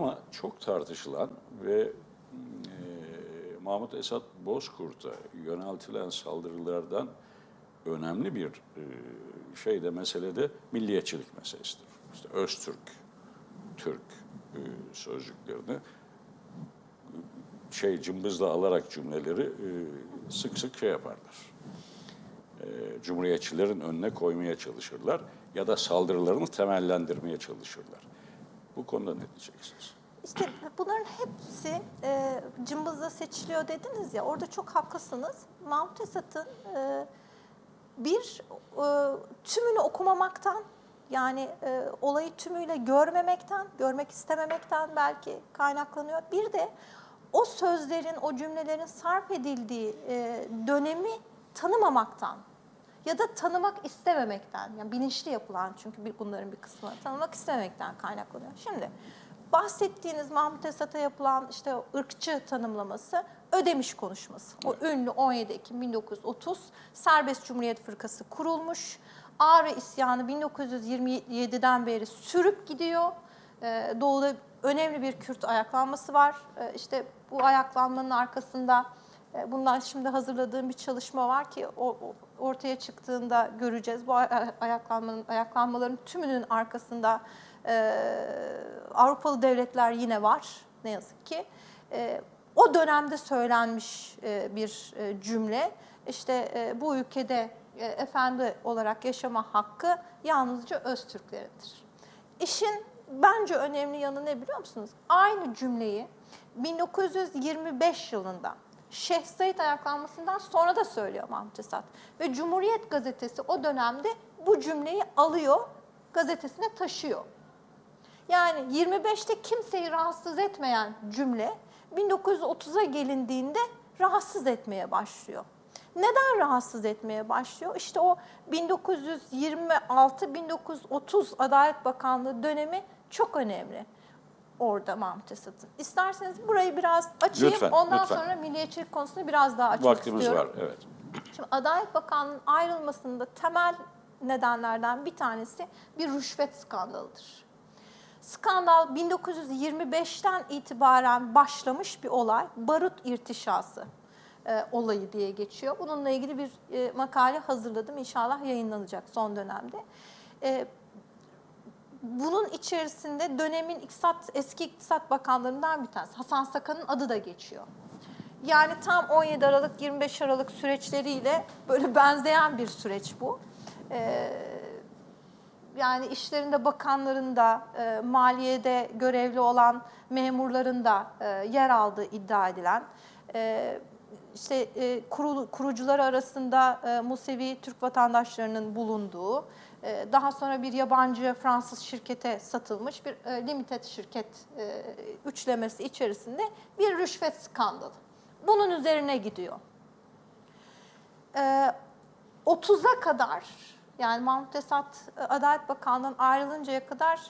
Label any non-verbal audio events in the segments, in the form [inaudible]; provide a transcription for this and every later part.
Ama çok tartışılan ve e, Mahmut Esat Bozkurt'a yöneltilen saldırılardan önemli bir e, şey de meselede milliyetçilik meselesidir. İşte Öztürk, Türk e, sözcüklerini şey cımbızla alarak cümleleri e, sık sık şey yaparlar. E, Cumhuriyetçilerin önüne koymaya çalışırlar ya da saldırılarını temellendirmeye çalışırlar. Bu konuda ne diyeceksiniz? İşte bunların hepsi e, cımbızla seçiliyor dediniz ya, orada çok haklısınız. Mahmut Esat'ın e, bir e, tümünü okumamaktan, yani e, olayı tümüyle görmemekten, görmek istememekten belki kaynaklanıyor. Bir de o sözlerin, o cümlelerin sarf edildiği e, dönemi tanımamaktan ya da tanımak istememekten, yani bilinçli yapılan çünkü bunların bir kısmı tanımak istememekten kaynaklanıyor. Şimdi bahsettiğiniz Mahmut Esat'a yapılan işte ırkçı tanımlaması Ödemiş konuşması. O ünlü 17 Ekim 1930 Serbest Cumhuriyet Fırkası kurulmuş. Ağrı isyanı 1927'den beri sürüp gidiyor. Ee, Doğu'da önemli bir Kürt ayaklanması var. Ee, işte bu ayaklanmanın arkasında bundan şimdi hazırladığım bir çalışma var ki o, ortaya çıktığında göreceğiz. Bu ay- ayaklanmanın ayaklanmaların tümünün arkasında e, Avrupalı devletler yine var ne yazık ki. E, o dönemde söylenmiş e, bir e, cümle. İşte e, bu ülkede e, efendi olarak yaşama hakkı yalnızca Öztürklerindir. İşin bence önemli yanı ne biliyor musunuz? Aynı cümleyi 1925 yılında Şeyh Said ayaklanmasından sonra da söylüyor Mahmut Esat. Ve Cumhuriyet Gazetesi o dönemde bu cümleyi alıyor, gazetesine taşıyor. Yani 25'te kimseyi rahatsız etmeyen cümle 1930'a gelindiğinde rahatsız etmeye başlıyor. Neden rahatsız etmeye başlıyor? İşte o 1926-1930 Adalet Bakanlığı dönemi çok önemli orada Mahmut Esat'ın. İsterseniz burayı biraz açayım. Lütfen, Ondan lütfen. sonra milliyetçilik konusunu biraz daha açmak Vaktimiz istiyorum. var, evet. Şimdi Adalet Bakanlığı'nın ayrılmasında temel nedenlerden bir tanesi bir rüşvet skandalıdır. Skandal 1925'ten itibaren başlamış bir olay, barut irtişası e, olayı diye geçiyor. Bununla ilgili bir e, makale hazırladım, inşallah yayınlanacak son dönemde. E, bunun içerisinde dönemin iktisat, eski iktisat bakanlarından bir tanesi, Hasan Sakan'ın adı da geçiyor. Yani tam 17 Aralık 25 Aralık süreçleriyle böyle [laughs] benzeyen bir süreç bu. Ee, yani işlerinde bakanların da, e, maliyede görevli olan memurların da e, yer aldığı iddia edilen, e, işte e, kurulu, kurucuları arasında e, Musevi Türk vatandaşlarının bulunduğu, daha sonra bir yabancı Fransız şirkete satılmış bir e, limited şirket e, üçlemesi içerisinde bir rüşvet skandalı. Bunun üzerine gidiyor. Ee, 30'a kadar yani Mahmut Esat e, Adalet Bakanlığı'ndan ayrılıncaya kadar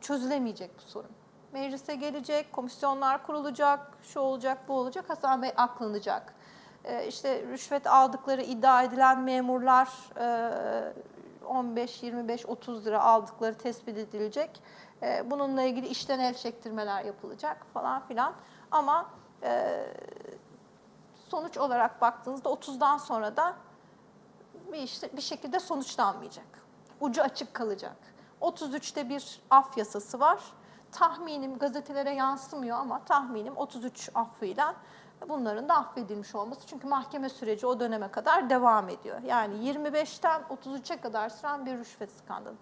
çözülemeyecek bu sorun. Meclise gelecek, komisyonlar kurulacak, şu olacak, bu olacak, Hasan Bey aklanacak. Ee, işte rüşvet aldıkları iddia edilen memurlar 15, 25, 30 lira aldıkları tespit edilecek. Ee, bununla ilgili işten el çektirmeler yapılacak falan filan. Ama e, sonuç olarak baktığınızda 30'dan sonra da bir işte bir şekilde sonuçlanmayacak. Ucu açık kalacak. 33'te bir af yasası var. Tahminim gazetelere yansımıyor ama tahminim 33 affıyla bunların da affedilmiş olması. Çünkü mahkeme süreci o döneme kadar devam ediyor. Yani 25'ten 33'e kadar süren bir rüşvet skandalı.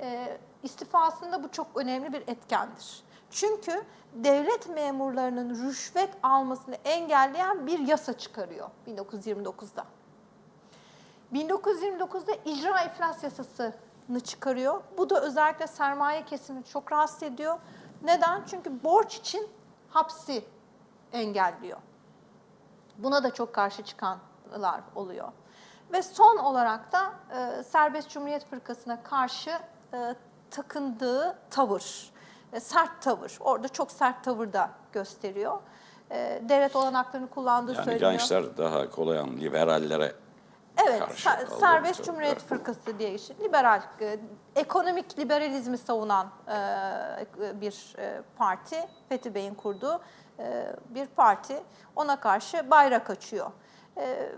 E, istifasında bu çok önemli bir etkendir. Çünkü devlet memurlarının rüşvet almasını engelleyen bir yasa çıkarıyor 1929'da. 1929'da icra iflas yasasını çıkarıyor. Bu da özellikle sermaye kesimini çok rahatsız ediyor. Neden? Çünkü borç için hapsi engelliyor. Buna da çok karşı çıkanlar oluyor. Ve son olarak da e, Serbest Cumhuriyet Fırkası'na karşı e, takındığı tavır, e, sert tavır. Orada çok sert tavır da gösteriyor. E, devlet olanaklarını kullandığı Yani söyleniyor. gençler daha kolay an liberallere Evet, karşı ser- Serbest Cumhuriyet Fırkası diye işi, liberal, e, ekonomik liberalizmi savunan e, bir e, parti, Fethi Bey'in kurduğu e, bir parti. Ona karşı bayrak açıyor. E,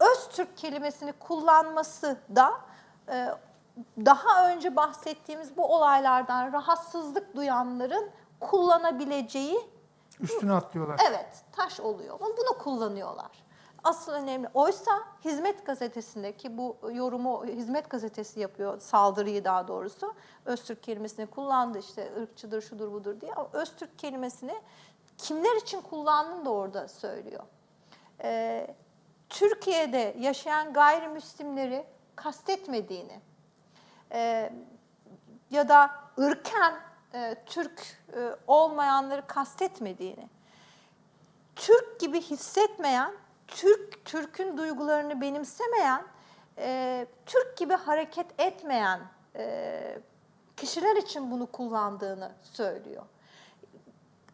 Öztürk kelimesini kullanması da e, daha önce bahsettiğimiz bu olaylardan rahatsızlık duyanların kullanabileceği Üstüne atlıyorlar. Evet, taş oluyor. Bunu kullanıyorlar. Asıl önemli. Oysa Hizmet Gazetesi'ndeki bu yorumu Hizmet Gazetesi yapıyor, saldırıyı daha doğrusu. Öztürk kelimesini kullandı işte ırkçıdır, şudur budur diye. Ama Öztürk kelimesini kimler için kullandığını da orada söylüyor. Ee, Türkiye'de yaşayan gayrimüslimleri kastetmediğini, e, ya da ırken e, Türk e, olmayanları kastetmediğini, Türk gibi hissetmeyen, Türk Türk'ün duygularını benimsemeyen, e, Türk gibi hareket etmeyen e, kişiler için bunu kullandığını söylüyor.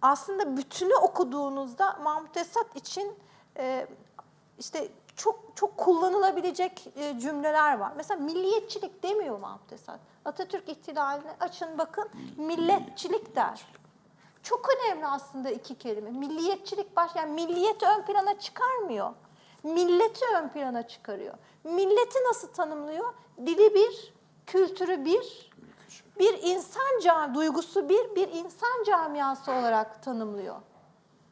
Aslında bütünü okuduğunuzda Mahmut Esat için e, işte çok çok kullanılabilecek e, cümleler var. Mesela milliyetçilik demiyor Mahmut Esat. Atatürk ihtilalini açın bakın milletçilik der. Çok önemli aslında iki kelime. Milliyetçilik baş yani milliyeti ön plana çıkarmıyor. Milleti ön plana çıkarıyor. Milleti nasıl tanımlıyor? Dili bir, kültürü bir, bir insan cam duygusu bir, bir insan camiası olarak tanımlıyor.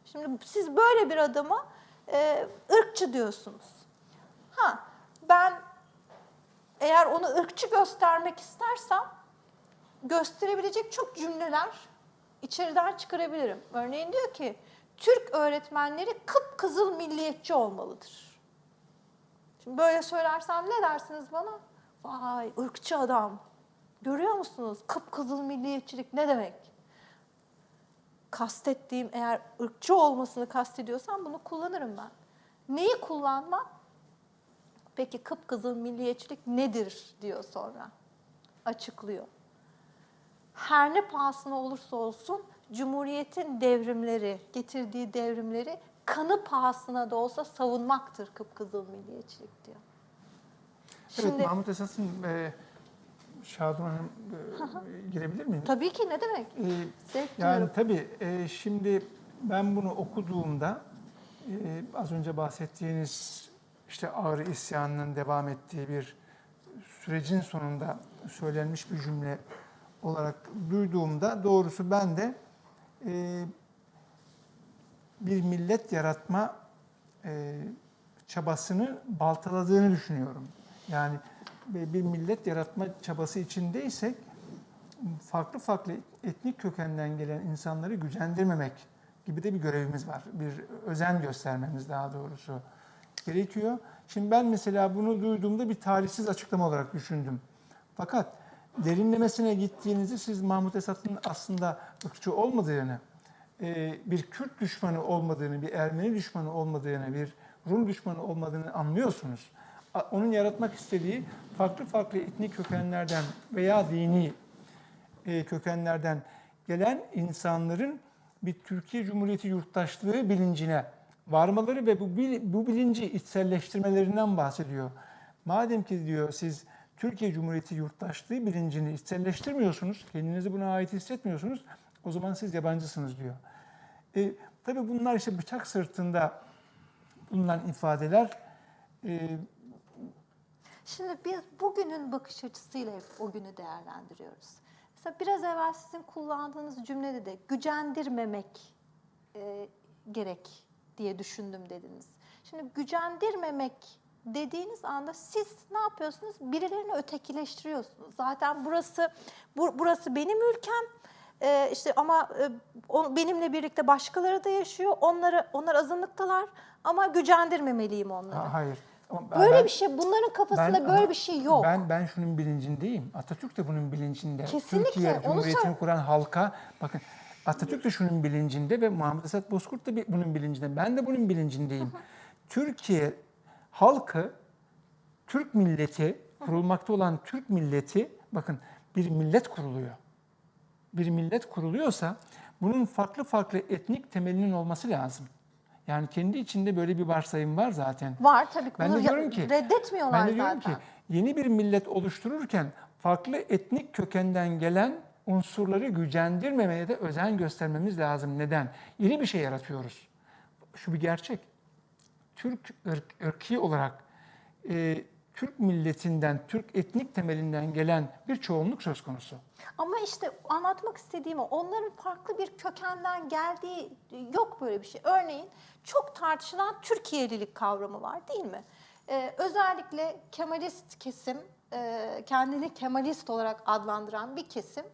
Şimdi siz böyle bir adama e, ırkçı diyorsunuz. Ha, ben eğer onu ırkçı göstermek istersem gösterebilecek çok cümleler içeriden çıkarabilirim. Örneğin diyor ki Türk öğretmenleri kıpkızıl milliyetçi olmalıdır. Şimdi böyle söylersem ne dersiniz bana? Vay ırkçı adam. Görüyor musunuz? Kıpkızıl milliyetçilik ne demek? Kastettiğim eğer ırkçı olmasını kastediyorsam bunu kullanırım ben. Neyi kullanmam? Peki kıpkızıl milliyetçilik nedir diyor sonra. Açıklıyor. Her ne pahasına olursa olsun Cumhuriyet'in devrimleri, getirdiği devrimleri kanı pahasına da olsa savunmaktır kıpkızıl milliyetçilik diyor. Evet, Mahmut Esas'ın e, Şadan Hanım e, girebilir miyim? tabii ki ne demek? E, Zevk yani duyarım. tabii e, şimdi ben bunu okuduğumda e, az önce bahsettiğiniz işte Ağrı isyanının devam ettiği bir sürecin sonunda söylenmiş bir cümle olarak duyduğumda doğrusu ben de e, bir millet yaratma e, çabasını baltaladığını düşünüyorum. Yani bir millet yaratma çabası içindeysek farklı farklı etnik kökenden gelen insanları gücendirmemek gibi de bir görevimiz var. Bir özen göstermemiz daha doğrusu gerekiyor. Şimdi ben mesela bunu duyduğumda bir tarihsiz açıklama olarak düşündüm. Fakat derinlemesine gittiğinizde siz Mahmut Esat'ın aslında ırkçı olmadığını, e, bir Kürt düşmanı olmadığını, bir Ermeni düşmanı olmadığını, bir Rum düşmanı olmadığını anlıyorsunuz. Onun yaratmak istediği farklı farklı etnik kökenlerden veya dini e, kökenlerden gelen insanların bir Türkiye Cumhuriyeti yurttaşlığı bilincine varmaları ve bu, bu bilinci içselleştirmelerinden bahsediyor. Madem ki diyor siz Türkiye Cumhuriyeti yurttaşlığı bilincini içselleştirmiyorsunuz, kendinizi buna ait hissetmiyorsunuz, o zaman siz yabancısınız diyor. E, tabii bunlar işte bıçak sırtında bulunan ifadeler. E, Şimdi biz bugünün bakış açısıyla hep o günü değerlendiriyoruz. Mesela biraz evvel sizin kullandığınız cümlede de gücendirmemek e, gerek diye düşündüm dediniz. Şimdi gücendirmemek dediğiniz anda siz ne yapıyorsunuz? Birilerini ötekileştiriyorsunuz. Zaten burası bu, burası benim ülkem. E, işte ama e, o- benimle birlikte başkaları da yaşıyor. Onları onlar azınlıktalar ama gücendirmemeliyim onları. ha- hayır. Böyle ben- bir şey, bunların kafasında Ben- böyle bir şey yok. Ben ben şunun bilincindeyim. Atatürk de bunun bilincinde. Kesinlikle, Türkiye Cumhuriyeti'ni kuran halka bakın Atatürk de şunun bilincinde ve Mahmut Esat Bozkurt da bunun bilincinde. Ben de bunun bilincindeyim. Türkiye halkı Türk milleti kurulmakta olan Türk milleti bakın bir millet kuruluyor. Bir millet kuruluyorsa bunun farklı farklı etnik temelinin olması lazım. Yani kendi içinde böyle bir varsayım var zaten. Var tabii ki. Ben de diyorum ki reddetmiyorlar ben de diyorum zaten. ki yeni bir millet oluştururken farklı etnik kökenden gelen unsurları gücendirmemeye de özen göstermemiz lazım. Neden? Yeni bir şey yaratıyoruz. Şu bir gerçek. Türk ırk, ırki olarak e, Türk milletinden, Türk etnik temelinden gelen bir çoğunluk söz konusu. Ama işte anlatmak istediğim o. Onların farklı bir kökenden geldiği yok böyle bir şey. Örneğin çok tartışılan Türkiye'lilik kavramı var değil mi? Ee, özellikle Kemalist kesim, e, kendini Kemalist olarak adlandıran bir kesim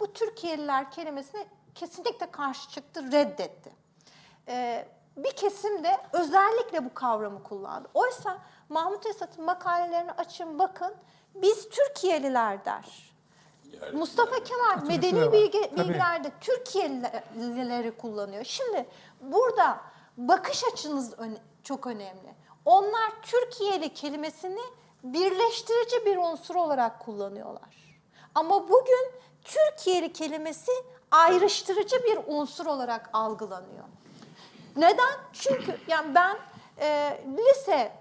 bu Türkiye'liler kelimesine kesinlikle karşı çıktı, reddetti. Ee, bir kesim de özellikle bu kavramı kullandı. Oysa Mahmut Esat'ın makalelerini açın bakın, biz Türkiye'liler der. Yani- Mustafa Kemal medeni bilgi, Tabii. bilgilerde Türkiye'lileri kullanıyor. Şimdi burada bakış açınız öne- çok önemli. Onlar Türkiye'li kelimesini birleştirici bir unsur olarak kullanıyorlar. Ama bugün Türkiye'li kelimesi ayrıştırıcı bir unsur olarak algılanıyor. Neden? Çünkü [clears throat] yani ben e, lise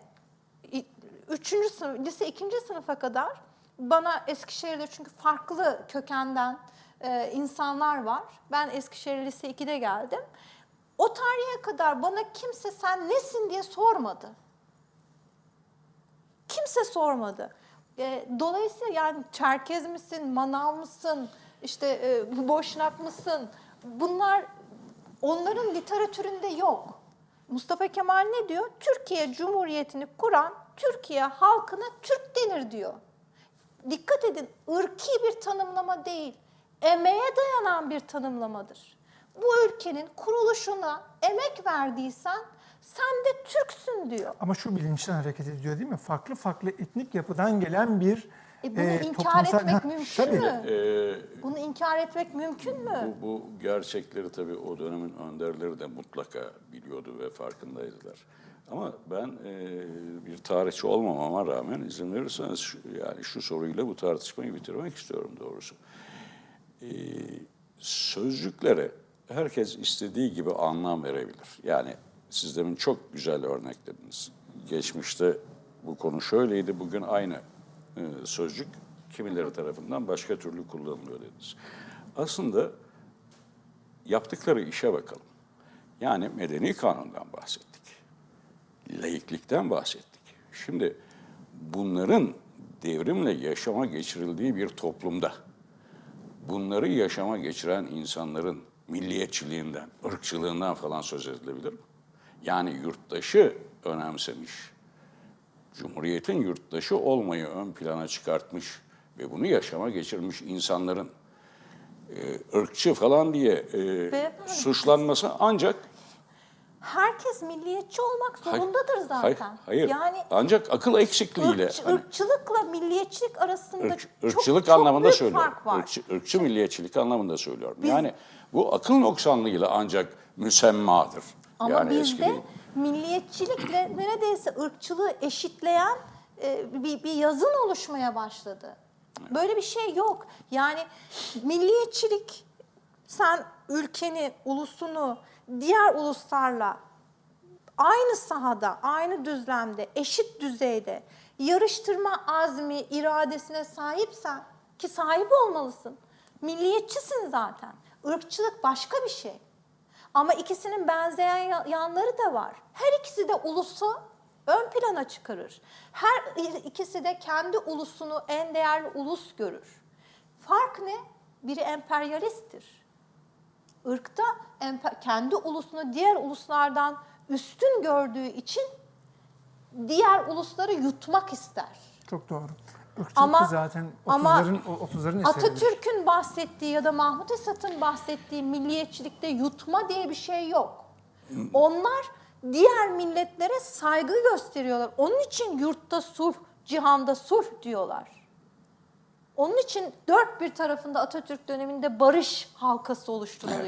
İ- üçüncü sınıf, lise ikinci sınıfa kadar bana Eskişehir'de çünkü farklı kökenden e, insanlar var. Ben Eskişehir Lise 2'de geldim. O tarihe kadar bana kimse sen nesin diye sormadı. Kimse sormadı. E, dolayısıyla yani Çerkez misin, Manav mısın, işte e, Boşnak mısın? Bunlar onların literatüründe yok. Mustafa Kemal ne diyor? Türkiye Cumhuriyeti'ni kuran Türkiye halkına Türk denir diyor. Dikkat edin, ırki bir tanımlama değil, emeğe dayanan bir tanımlamadır. Bu ülkenin kuruluşuna emek verdiysen sen de Türksün diyor. Ama şu bilinçten hareket ediyor değil mi? Farklı farklı etnik yapıdan gelen bir E bunu e, inkar toplumsal- etmek mümkün tabii. mü? Ee, Bunu inkar etmek mümkün mü? Bu, bu gerçekleri tabii o dönemin önderleri de mutlaka biliyordu ve farkındaydılar. Ama ben e, bir tarihçi olmamama rağmen izin verirseniz şu, yani şu soruyla bu tartışmayı bitirmek istiyorum doğrusu. E, sözcüklere herkes istediği gibi anlam verebilir. Yani siz demin çok güzel örneklediniz. Geçmişte bu konu şöyleydi, bugün aynı sözcük kimileri tarafından başka türlü kullanılıyor dediniz. Aslında yaptıkları işe bakalım. Yani medeni kanundan bahsettik. Laiklikten bahsettik. Şimdi bunların devrimle yaşama geçirildiği bir toplumda bunları yaşama geçiren insanların milliyetçiliğinden, ırkçılığından falan söz edilebilir mi? Yani yurttaşı önemsemiş, Cumhuriyetin yurttaşı olmayı ön plana çıkartmış ve bunu yaşama geçirmiş insanların e, ırkçı falan diye e, Beyefendi, suçlanması ancak Herkes milliyetçi olmak zorundadır zaten. Hayır, hayır. Yani ancak akıl eksikliğiyle ırkçı- hani ırkçılıkla milliyetçilik arasında ırk- çok, ırkçılık çok anlamında büyük söylüyorum. fark var. Irkçı, ırkçı milliyetçilik anlamında söylüyorum. Biz- yani bu akıl noksanlığıyla ancak müsemmadır. Ama yani bizde değil. Milliyetçilikle neredeyse ırkçılığı eşitleyen e, bir, bir yazın oluşmaya başladı. Böyle bir şey yok. Yani milliyetçilik sen ülkeni, ulusunu diğer uluslarla aynı sahada, aynı düzlemde, eşit düzeyde yarıştırma azmi, iradesine sahipsen ki sahip olmalısın. Milliyetçisin zaten. Irkçılık başka bir şey. Ama ikisinin benzeyen ya- yanları da var. Her ikisi de ulusu ön plana çıkarır. Her ikisi de kendi ulusunu en değerli ulus görür. Fark ne? Biri emperyalisttir. Irkta kendi ulusunu diğer uluslardan üstün gördüğü için diğer ulusları yutmak ister. Çok doğru. Irkçılık Ama- zaten ama 30'ların o 30'ların eseridir. Atatürk'ün bahsettiği ya da Mahmut Esat'ın bahsettiği milliyetçilikte yutma diye bir şey yok. Onlar diğer milletlere saygı gösteriyorlar. Onun için yurtta sulh, cihanda sulh diyorlar. Onun için dört bir tarafında Atatürk döneminde barış halkası oluşturuluyor.